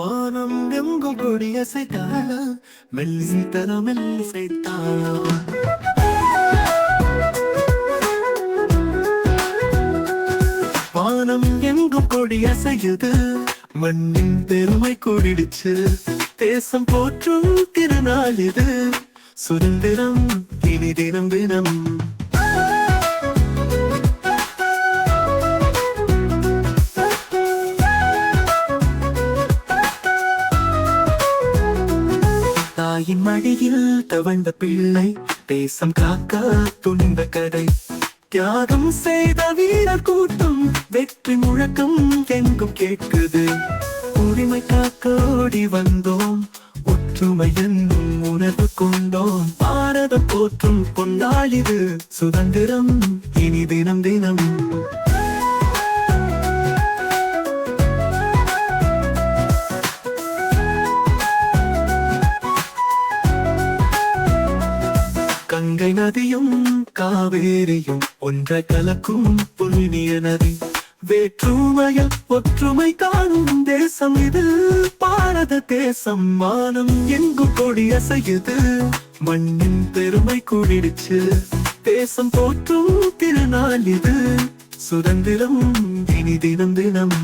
வானம் எங்கும் கொடியசைத்தாள மெல்லிசை தர மெல்லிசை தாளம் வானம் எங்கும் கொடியசையுது மண்ணின் பெருமை கூடிடுச்சு. தேசம் போற்றும் திருநாள் இது. சுதந்திரம் இனி தினம் தினம். தாயின் மடியில் தவழ்ந்த பிள்ளை தேசம் காக்க துணிந்த கதை. தியாகம் செய்த வீரர் கூட்டம் வெற்றி முழக்கம் எங்கும் கேட்குது. உரிமை காக்கோடி வந்தோம் ஒற்றுமை என்னும் உணர்வு கொண்டோம். பாரத போற்றும் பொன்னாளிது சுதந்திரம் இனி தினம் தினம். கங்கை நதியும் காவேரியும் ஒன்றை கலக்கும் புண்ணிய நதி. வேற்றுமையில் ஒற்றுமை காணும் தேசம் இது. பாரத தேசம் மானம் எங்கு கொடி அசையுது. மண்ணின் பெருமை கூடிடுச்சு தேசம் போற்றும் திருநாள் இது. சுதந்திரம் இனி தினம் தினம்.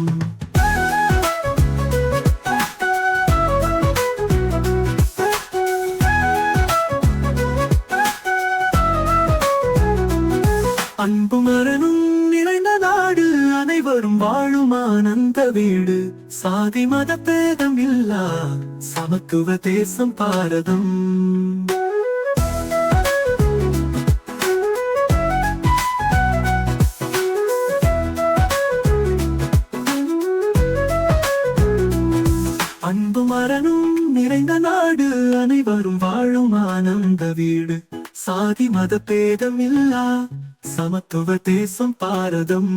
அன்பு மரணும் நிறைந்த நாடு அனைவரும் வாழும் ஆனந்த வீடு. சாதி மத பேதம் இல்லா சமத்துவ தேசம் பாரதம். அன்பு மரணும் நிறைந்த நாடு அனைவரும் வாழும் ஆனந்த வீடு. சாதி மத பேதமில்லா சமத்துவ தேசம் பாரதம்.